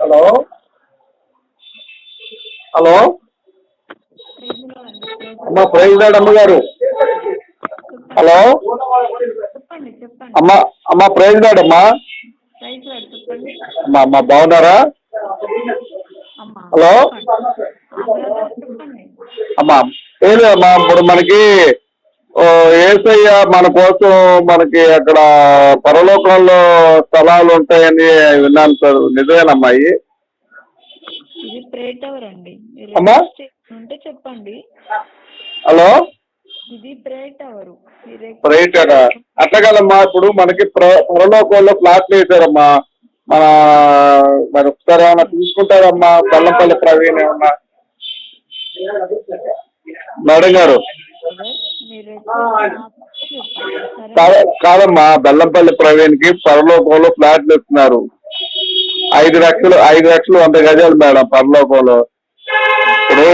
Hello? Hello? అమ్మ praise అమ్మగారు. Hello? అమ్మా అమ్మ అమ్మ ప్రైజ్ అమ్మా. అమ్మ బాగున్నారా? హలో? అమ్మా ఏం లేదమ్మా ఇప్పుడు మనకి ఏసయ్య మన కోసం మనకి అక్కడ పరలోకంలో స్థలాలు ఉంటాయని విన్నాను సార్. నిజమేనమ్మా ఇవి? ఇది ప్రే టవర్ అండి. మీరు అమ్మా? ఉంటే చెప్పండి. హలో? ఇది ప్రే టవర్. అట్లా కదమ్మా ఇప్పుడు మనకి ప్ర- పరలోకంలో ఫ్లాట్లు వేసారమ్మా మన మరి ఒకసారి ఏమన్నా తీసుకుంటారమ్మా? బెల్లంపల్లి ప్రవీణ్ ఏమన్నా? మేడం గారు. కాద- కాదమ్మా బెల్లంపల్లి ప్రవీణ్కి పరలోకంలో ఫ్లాట్లు ఇస్తున్నారు ఐదు లక్షలు ఐదు లక్షలు వంద గజాలు మేడం పరలోకంలో. ఇప్పుడు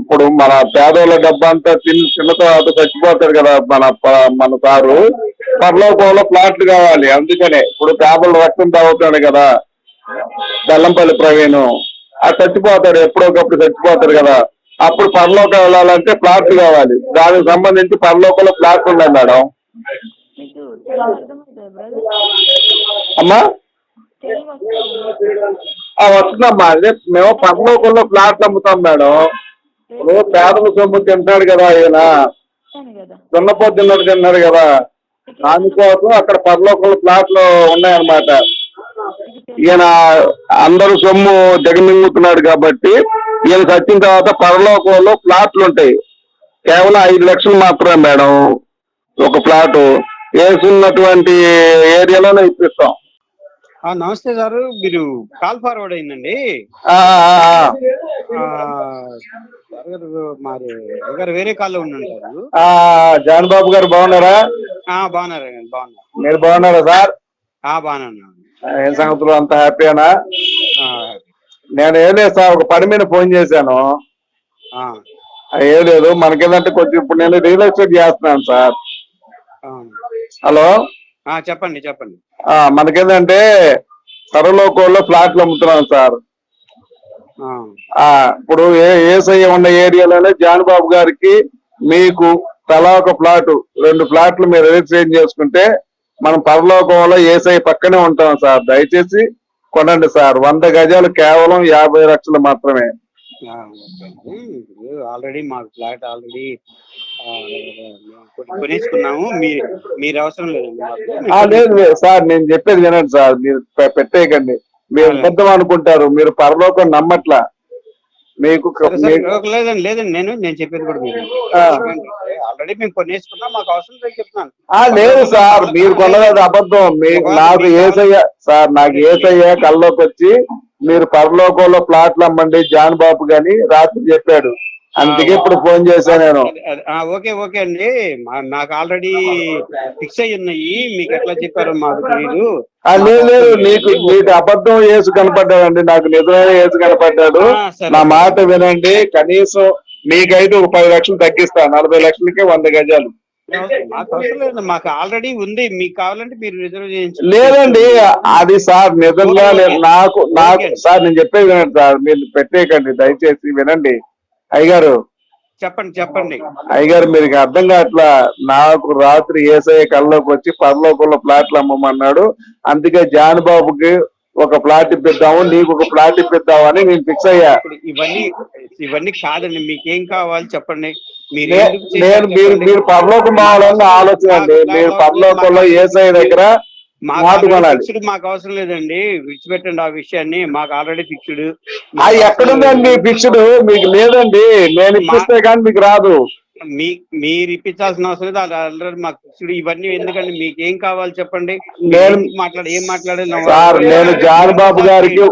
ఇప్పుడు మన పేదోళ్ళ డబ్బు అంతా చిన్న తిన్న తర్వాత చచ్చిపోతాడు కదా మన మన సారు. పరలోకంలో ఫ్లాట్లు కావాలి అందుకనే. ఇప్పుడు పేపర్లు రక్తం తాగుతాడు కదా బెల్లంపల్లి ప్రవీణ్. ఆ చచ్చిపోతాడు ఎప్పుడోకప్పుడు చచ్చిపోతాడు కదా. అప్పుడు పరలోకం వెళ్ళాలంటే ఫ్లాట్లు కావాలి. దానికి సంబంధించి పరలోకంలో ఫ్లాట్ ఉన్నాయి మేడం? అమ్మా? వస్తుందమ్మా. అదే మేము పరలోకంలో ప్లాట్లు అమ్ముతాం మేడం. ఇప్పుడు పేదల సొమ్ము తింటాడు కదా ఆయన చెప్తాను దున్నపోతు తిన్నాడు తిన్నాడు కదా. దానికోసం అక్కడ పరలోకంలో ఫ్లాట్లు ఉన్నాయన్నమాట. ఈయన అందరూ సొమ్ము దిగమింగుతున్నాడు కాబట్టి ఈయన చచ్చిన తర్వాత పరలోకంలో ఫ్లాట్లు ఉంటాయి. కేవలం ఐదు లక్షలు మాత్రమే మేడం. ఒక ఫ్లాట్ వేసున్నటువంటి ఏరియాలోనే ఇప్పిస్తాం. ఆ, నమస్తే సార్. మీరు కాల్ ఫార్వర్డ్ అయిందండి. మరి గారు వేరే కాల్లో ఆ, జాన్ బాబు గారు బాగున్నారా? ఆ, బాగున్నారు బాగున్నారు. మీరు బాగున్నారా సార్? ఆ, బాగున్నాను ఏం సంగతులు? అంత హ్యాపీనా ఆ, నేను ఏం లేదు సార్ ఒక పని మీద ఫోన్ చేశాను. ఏం లేదు మనకేంటంటే కొంచెం ఇప్పుడు నేను రియల్ ఎస్టేట్ చేస్తున్నాను సార్. హలో? చెప్పండి చెప్పండి. మనకేంటంటే సరలోకంలో ఫ్లాట్లు అమ్ముతున్నాను సార్. ఇప్పుడు ఏ ఏసయ్య ఉన్న ఏరియాలోనే జాన్ బాబు గారికి మీకు తలా ఒక ఫ్లాట్ రెండు ఫ్లాట్లు మీరు రిజిస్ట్రేషన్ చేసుకుంటే మనం పరలోకంలో ఏసఐ పక్కనే ఉంటాం సార్. దయచేసి కొనండి సార్ వంద గజాలు కేవలం యాభై లక్షలు మాత్రమే. ఆల్రెడీ మాకు ఫ్లాట్ ఆల్రెడీ కొనేసుకున్నాము. మీరు అవసరం లేదు లేదు సార్ నేను చెప్పేది వినండి సార్ మీరు పెట్టేయకండి. మీరు అబద్ధం అనుకుంటారు మీరు పరలోకం నమ్మట్లా. మీకు లేదండి లేదండి నేను నేను చెప్పేది కూడా మీరు. ఆల్రెడీ మేము కొనేసుకున్నాం మాకు అవసరం లేదు చెప్తున్నాను. ఆ లేదు సార్ మీరు కొన్నది అబద్ధం. మీకు నాకు ఏసయ్య సార్ నాకు ఏసయ్య కల్లోకి వచ్చి మీరు పరలోకంలో ప్లాట్లు అమ్మండి జాన్ బాబు గాని రాత్రి చెప్పాడు. అందుకే ఇప్పుడు ఫోన్ చేశాను నేను. ఓకే ఓకే అండి. నాకు ఆల్రెడీ ఫిక్స్ అయ్యి ఉన్నాయి. మీకు ఎట్లా చెప్పారో మాకు తెలియదు ఆ, లేదు లేదు నీకు నీకు అబద్ధం ఏసు కనపడ్డాడండి. నాకు నిజమైన ఏసు కనపడ్డాడు. నా మాట వినండి. కనీసం మీకైతే ఒక పది లక్షలు తగ్గిస్తా. నలభై లక్షలకి వంద గజాలు. మాకు లేదు. మాకు ఆల్రెడీ ఉంది. మీకు కావాలంటే మీరు రిజర్వ్ చేయించు లేదండి. అది సార్ నిజంగా నాకు నాకు సార్ నేను చెప్పేది వినండి సార్. మీరు పెట్టేయకండి. దయచేసి వినండి. అయ్యగారు చెప్పండి చెప్పండి. అయ్యగారు మీరు అర్థం కావట్లా నాకు రాత్రి ఏసఐ కల్లోకి వచ్చి పరలోకంలో ప్లాట్లు అమ్మమన్నాడు. అందుకే జాన్ బాబుకి ఒక ప్లాట్ ఇప్పిద్దాము నీకు ఒక ప్లాట్ ఇప్పిద్దాము అని నేను ఫిక్స్ అయ్యా. ఇవన్నీ ఇవన్నీ కాదండి మీకేం కావాలి చెప్పండి. నేను మీరు. మీరు పరలోకం ఆలోచన అండి. మీరు పరలోకంలో ఏసఐ దగ్గర మాకు అవసరం లేదండి. విడిచిపెట్టండి ఆ విషయాన్ని. మాకు ఆల్రెడీ ఫిక్స్డ్ అది ఎక్కడుందండి ఫిక్స్డ్ మీకు లేదండి. నేను ఇప్పిస్తే కానీ మీకు రాదు. మీ మీరు ఇప్పించాల్సిన అవసరం లేదు. అది ఆల్రెడీ మాకు ఫిక్స్డ్ ఇవన్నీ ఎందుకండి? మీకు ఏం కావాలి చెప్పండి? నేను- మాట్లాడి ఏం మాట్లాడాలి? సార్ నేను జాన్ బాబు గారికి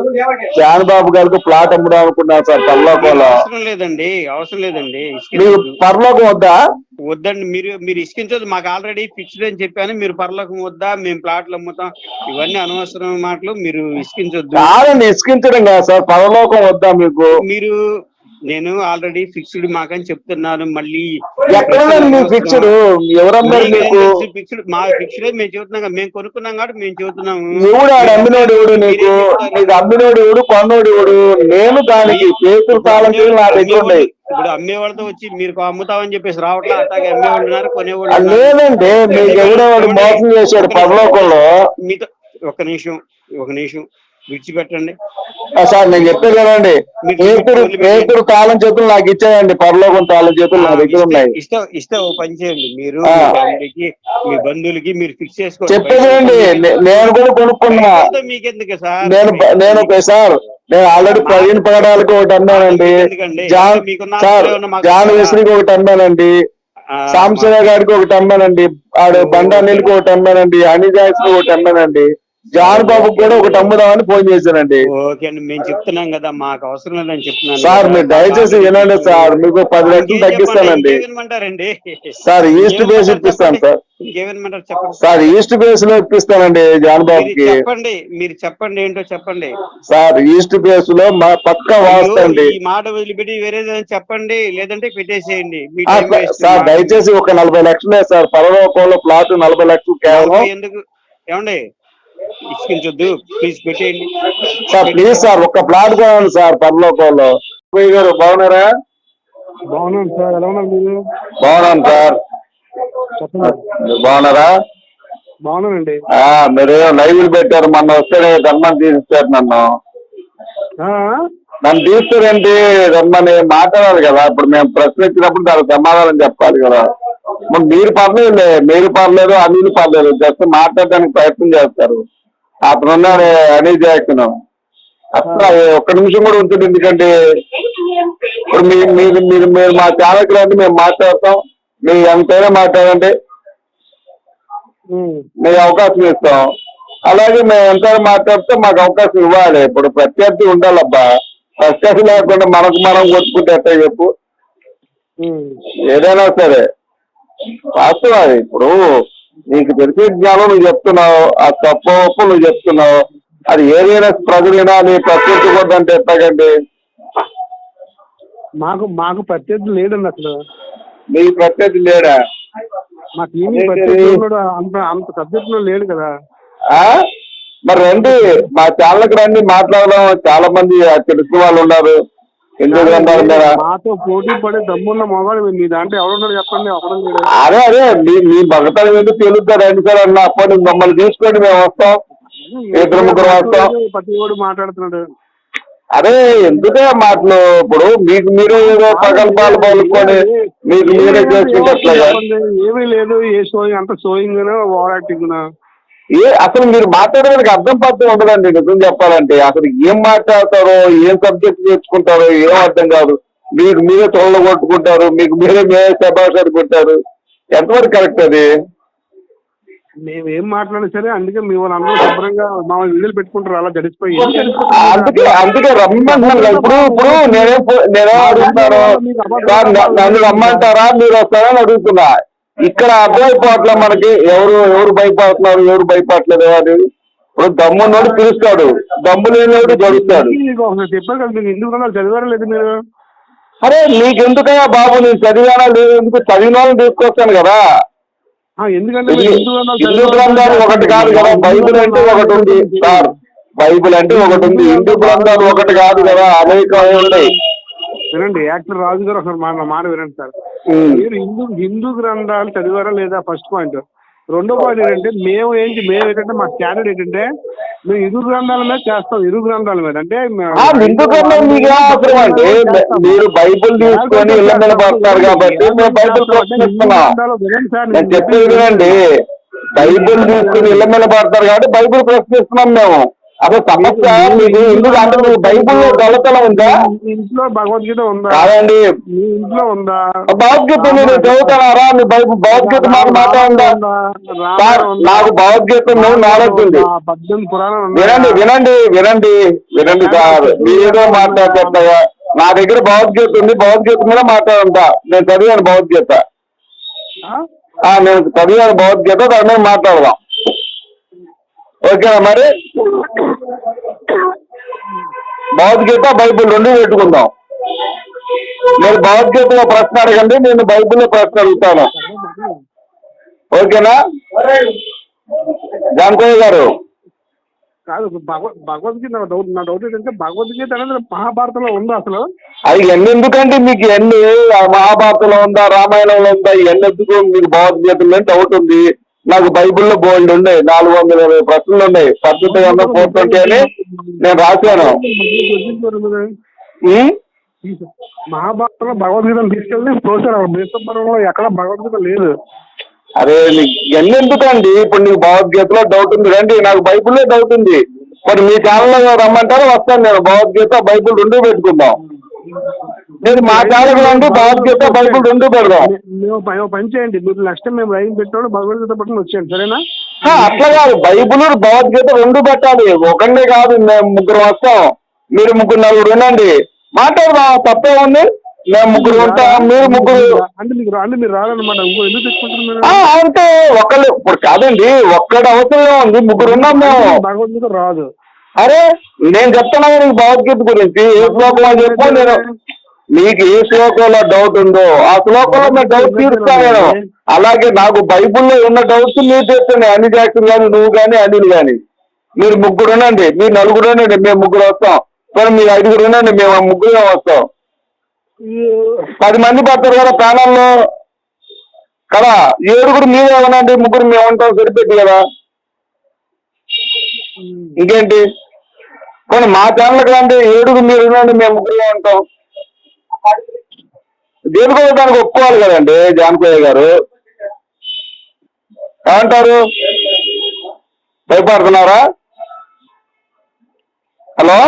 జాన్ బాబు గారికి ప్లాట్ అమ్ముదాం అనుకున్నాను సార్ పరలోకంలో. అవసరం లేదండి. అవసరం లేదండి. మీకు. పరలోకం వద్దా? వద్దండి. మీరు మీరు ఇసుకించదు మాకు ఆల్రెడీ ఫిక్స్డ్ అని చెప్పాను. మీరు పర్లోకం వద్దా మేము ప్లాట్లు అమ్ముతాం. ఇవన్నీ అనవసరం మాటలు. మీరు ఇసుకించొద్దు. కాదండి ఇసుకించడం కాదు సార్. పరలోకం వద్దా మీకు? మీరు నేను ఆల్రెడీ ఫిక్స్డ్ మాకని చెప్తున్నాను మళ్ళీ ఫిక్స్డ్ ఎవరన్నారు మీకు ఫిక్స్డ్ మా ఫిక్స్డ్ మేము చెబుతున్నాం మేము కొనుక్కున్నాం కాబట్టి మేము చెబుతున్నాము. ఎవడు ఆడు అమ్మినోడు ఎవడు నీకు? అమ్మినోడు ఎవడు కొన్నోడు ఎవడు? నేను దానికి చేతులు తాళం చేతులు నా దగ్గర ఉన్నాయి. ఇప్పుడు అమ్మే వాళ్ళతో వచ్చి మీరు అమ్ముతామని చెప్పేసి రావట్లే? అట్లాగే అమ్మేవాళ్ళు ఉన్నారు కొనేవాళ్ళు. లేదండి మీకు ఎవడో వాడు మోసం చేశాడు పరలోకంలో? మీతో ఒక నిమిషం ఒక నిమిషం. విడిచిపెట్టండి. సార్ నేను చెప్పే కదండి పేతురు పేతురు తాళం చేతులు నాకు ఇచ్చాయండి. పరలోకం తాళం చేతులు నా దగ్గర ఉన్నాయి. ఇష్టం ఇష్టం ఓ పని చేయండి. మీరు. మీ ఫ్యామిలీకి మీ బంధువులకి మీరు ఫిక్స్ చేసుకోండి. చెప్పేదేండి నేను కూడా కొనుక్కున్నా. మీకెందుకు సార్? నేను నేను ఒక సార్ నేను ఆల్రెడీ ప్రవీణ్ పగడాలకు ఒకటి అన్నానండి? John sir John? విశ్రికి ఒకటి అమ్మానండి ఆ, సాంబశివ గారికి ఒకటి అమ్మానండి ఆడు బండా నీళ్ళకి ఒకటి అమ్మానండి జాయిస్ ఒకటి అమ్మానండి జాన్ బాబుకి కూడా ఒకటి అమ్ముదామని ఫోన్ చేశానండి. ఓకే అండి మేము చెప్తున్నాం కదా మాకు అవసరం లేదని చెప్తున్నాను. సార్ మీరు దయచేసి వినండి సార్ మీకు పది లక్షలు తగ్గిస్తానండి. సార్ ఈస్ట్ బేస్ ఇప్పిస్తాను. సార్. ఇంకేమనమంటారు చెప్పండి? సార్ ఈస్ట్ బేస్లో ఇప్పిస్తానండి జాన్ బాబుకి. చెప్పండి మీరు చెప్పండి ఏంటో చెప్పండి. సార్ ఈస్ట్ బేస్లో మా పక్క వాస్తండి. ఈ మాట వదిలిపెట్టి వేరేదని చెప్పండి లేదంటే పెట్టేసేయండి. సార్- దయచేసి ఒక నలభై లక్షలే సార్. పరలోకంలో ప్లాట్ నలభై లక్షలు కేవలం. ఎందుకు? ఏమండి? ఇసుకించొద్దు ప్లీజ్ పెట్టేయండి. సార్ ప్లీజ్ సార్ ఒక్క ప్లాట్ కొనండి సార్ పరలోకంలో. పోయి గారు బాగున్నారా? బాగున్నాను సార్. ఎలా ఉన్నారు మీరు? బాగున్నాను సార్. మీరు బాగున్నారా? బాగున్నానండి. ఆ, మీరు లైవ్లు పెట్టారు మొన్న వస్తే రమ్మని తీసిచ్చారు నన్ను. ఆ? నన్ను తీస్తారేంటి రమ్మని మాట్లాడాలి కదా. ఇప్పుడు మేము ప్రశ్న ఇచ్చినప్పుడు దానికి సమాధానం చెప్పాలి కదా. మరి మీరు పర్లేదు మీరు పర్లేదు అనిల్ పర్లేదు. జస్ట్ మాట్లాడడానికి ప్రయత్నం చేస్తారు. అతను ఉన్నాడు అనిల్ జాక్సన్ అసలు ఒక్క నిమిషం కూడా ఉంటుంది ఎందుకంటే ఇప్పుడు మీరు మీరు మీరు మా ఛానల్కి రండి మేము మాట్లాడతాం. మీరు ఎంతైనా మాట్లాడండి. మీకు అవకాశం ఇస్తాం. అలాగే మేము ఎంతైనా మాట్లాడితే మాకు అవకాశం ఇవ్వాలి. ఇప్పుడు ప్రత్యర్థి ఉండాలబ్బా. ప్రత్యర్థి లేకుండా మనకు మనం కొట్టుకుంటే ఎట్లా చెప్పు. ఏదైనా సరే. వాస్తవం అది. ఇప్పుడు నీకు తెలిసే జ్ఞానం నువ్వు చెప్తున్నావు ఆ తప్పు ఒప్పు నువ్వు చెప్తున్నావు. అది ఏదైనా ప్రజలు వినాలి ప్రత్యర్థి కొద్దంటే ఎట్లాగండి? మాకు మాకు ప్రత్యర్థి లేదండి అసలు. నీ ప్రత్యర్థి లేడా? మాకు ఏమీ అదేంటి? ప్రత్యర్థి ఉన్నాడు అంత అంత సబ్జెక్ట్ లేడు కదా. ఆ? మరి రండి మా ఛానల్కి రండి మాట్లాడదాం. చాలా మంది తెలిసిన వాళ్ళు ఉన్నారు. ఎందుకు మాతో పోటీ పడే దమ్మున్న మొగాడు మీ దాంట్లో ఎవరున్నాడు చెప్పండి లేడు అదే అదే మీ మీ భగతలు ఎందుకు రండి సార్ అన్న అప్పటి మమ్మల్ని తీసుకోండి మేము వస్తాం. ఇద్దరు ముగ్గురు వస్తాం. ప్రతి వాడు మాట్లాడుతున్నాడు. అదే ఎందుకే మాటలు? ఇప్పుడు మీకు మీరే ఏదో ప్రగల్భాలు పలుకొని మీకు మీరే చేసుకుంటే. ఏమీ లేదు ఏ షోయింగ్ అంత షోయింగ్ ఓవర్ యాక్టింగ్ ఏ అసలు మీరు మాట్లాడేదానికి అర్థం పర్థం ఉండదండి. నిజం చెప్పాలంటే అసలు ఏం మాట్లాడతారో ఏం సబ్జెక్ట్ నేర్చుకుంటారో ఏం అర్థం కాదు. మీకు మీరే తొలలు కొట్టుకుంటారు మీకు మీరే మీరే శబాషాలు కొట్టారు. ఎంతవరకు కరెక్ట్ అది? మేము ఏం మాట్లాడినా సరే అందుకే మీ వాళ్ళందరూ శుభ్రంగా మా వీడియోలు పెట్టుకుంటారు అలా గడిచిపోయి. అందుకే అందుకే రమ్మంటున్నాను కదా. ఇప్పుడు ఇప్పుడు నేనే నేనే అడుగుతాను నన్ను రమ్మంటారా? మీరు వస్తారా అని అడుగుతున్నా. ఇక్కడ అర్థమైపోవట్లే మనకి. ఎవరు ఎవరు భయపడుతున్నారు ఎవరు భయపడలేదు అని ఇప్పుడు దమ్మున్నోడు పిలుస్తాడు. దమ్ము లేనివాడు గడుస్తాడు. చెప్పారు కదా మీరు చదివారా లేదు మీరు? అరే నీకెందుకయ్యా బాబు? నేను చదివానా లేదు? ఎందుకు? చదివిన వాళ్ళని తీసుకొస్తాను కదా. ఎందుకంటే హిందూ? గ్రంథాలు ఒకటి కాదు కదా. బైబిల్ అంటే ఒకటి ఉంది సార్. బైబిల్ అంటే ఒకటి ఉంది. హిందూ గ్రంథాలు ఒకటి కాదు కదా. అనేక ఉన్నాయి వినండి యాక్టర్ రాజు గారు ఒకసారి మాట మాట వినండి సార్. మీరు హిందూ హిందూ గ్రంథాలు చదివారా లేదా? ఫస్ట్ పాయింట్ రెండో పాయింట్ ఏంటంటే మేము ఏంటి మేము ఏంటంటే మా స్టాండర్డ్ ఏంటంటే మేము ఇరు గ్రంథాల మీద చేస్తాం ఇరు గ్రంథాల మీద. అంటే మే- హిందూ గ్రంథం మీకు అవసరం. మీరు బైబిల్ తీసుకొని పడతారు కాబట్టి బైబిల్ చెప్పేది వినండి. బైబిల్ తీసుకుని ఇళ్ళ మీద పడతారు కాబట్టి బైబిల్ ప్రశ్నిస్తున్నాం మేము. అసలు సమస్య మీకు ఎందుకు అంటే మీకు బైబిల్లో గలతనం ఉందా? మీ ఇంట్లో భగవద్గీత ఉందా? కాదండి. మీ ఇంట్లో ఉందా? భగవద్గీత మీరు చదువుతున్నారా? మీ బైబిల్ భగవద్గీత మాట మాట ఉందా? సార్ నాకు భగవద్గీత నాలెడ్జ్ ఉంది. వినండి? వినండి వినండి వినండి సార్. మీరేదో మాట్లాడుతుంటా నా దగ్గర భగవద్గీత ఉంది భగవద్గీత మీద మాట్లాడంతా. నేను చదివాను భగవద్గీత. నేను చదివాను భగవద్గీత దాని మీద మాట్లాడదాం. ఓకేనా మరి? భగవద్గీత బైబిల్ రెండు పెట్టుకుందాం. మీరు భగవద్గీతలో ప్రశ్న అడగండి నేను బైబిల్లో ప్రశ్న అడుగుతాను. ఓకేనా? జానకయ్య గారు. కాదు భగవద్ భగవద్గీత నా డౌట్ నా డౌట్ ఏంటంటే భగవద్గీత అనేది మహాభారతంలో ఉందా అసలు? అది ఎన్ని ఎందుకంటే మీకు ఎన్ని మహాభారతంలో ఉందా రామాయణంలో ఉందా ఇవన్నీ ఎందుకు మీకు భగవద్గీత డౌట్ ఉంది? నాకు బైబిల్లో బోల్డ్ ఉన్నాయి నాలుగు వందల ఇరవై ప్రశ్నలు ఉన్నాయి. పద్ధతి ఫోర్ ట్వంటీ అని నేను రాశాను? మహాభారతంలో భగవద్గీతను తీసుకెళ్ళి బీసపరంలో ఎక్కడ భగవద్గీత లేదు. అరే నీకు ఎన్ని ఎందుకండి ఇప్పుడు నీకు భగవద్గీతలో డౌట్ ఉంది. రండి నాకు బైబిల్లో డౌట్ ఉంది. మరి మీ ఛానల్లో రమ్మంటారు వస్తాను నేను. భగవద్గీత బైబిల్ రెండు పెట్టుకుందాం. నేను మా ఛానల్ రండి భగవద్గీత బైబిల్ రెండు పెడదాం. మేము పని పని చేయండి. మీరు టైం మేము రైన్ పెట్టినప్పుడు భగవద్గీత పట్టుకుని వచ్చేయండి. సరేనా? అట్లా కాదు. బైబిల్ భగవద్గీత రెండు పెట్టాలి. ఒకటే కాదు మేము ముగ్గురు వస్తాం. మీరు ముగ్గురు నలుగురు ఉండండి. మాట్లాడదాం తప్పే ఉంది. మేము ముగ్గురు ఉంటాం. మీరు ముగ్గురు అంటే మీకు అంటే మీరు ఎందుకు మీరు? అంటే ఒక్కళ్ళు ఇప్పుడు కాదండి ఒక్కటి అవసరం ఉంది. ముగ్గురు ఉన్నాం మేము. భగవద్గీత రాదు. అరే నేను చెప్తున్నాను నీకు భగవద్గీత గురించి. ఏ అని చెప్పు. నేను మీకు ఏ శ్లోకంలో డౌట్ ఉందో ఆ శ్లోకంలో నేను డౌట్ తీరుస్తాను నేను. అలాగే నాకు బైబిల్లో ఉన్న డౌట్స్ మీరు చేస్తున్నాయి అన్ని జాక్సన్ కానీ నువ్వు కానీ అనిల్ కానీ. మీరు ముగ్గురు ఉండండి. మీరు నలుగురు ఉండండి. మేము ముగ్గురు వస్తాం. మరి మీరు ఐదుగురు ఉండండి. మేము ముగ్గురు వస్తాం. పది మంది పడతారు కదా ప్యానల్లో కదా ఏడుగురు మీరే ఉండండి. ముగ్గురు మేము ఉంటాం. సరిపెట్టి కదా? ఇంకేంటి? కొన్ని మా ఛానల్కి రండి. ఏడుగురు మీరు ఉండండి. మేము ముగ్గురు ఉంటాం. దేనికో దానికి ఒప్పుకోవాలి కదండి జానకయ్య గారు. ఏమంటారు? భయపడుతున్నారా? హలో?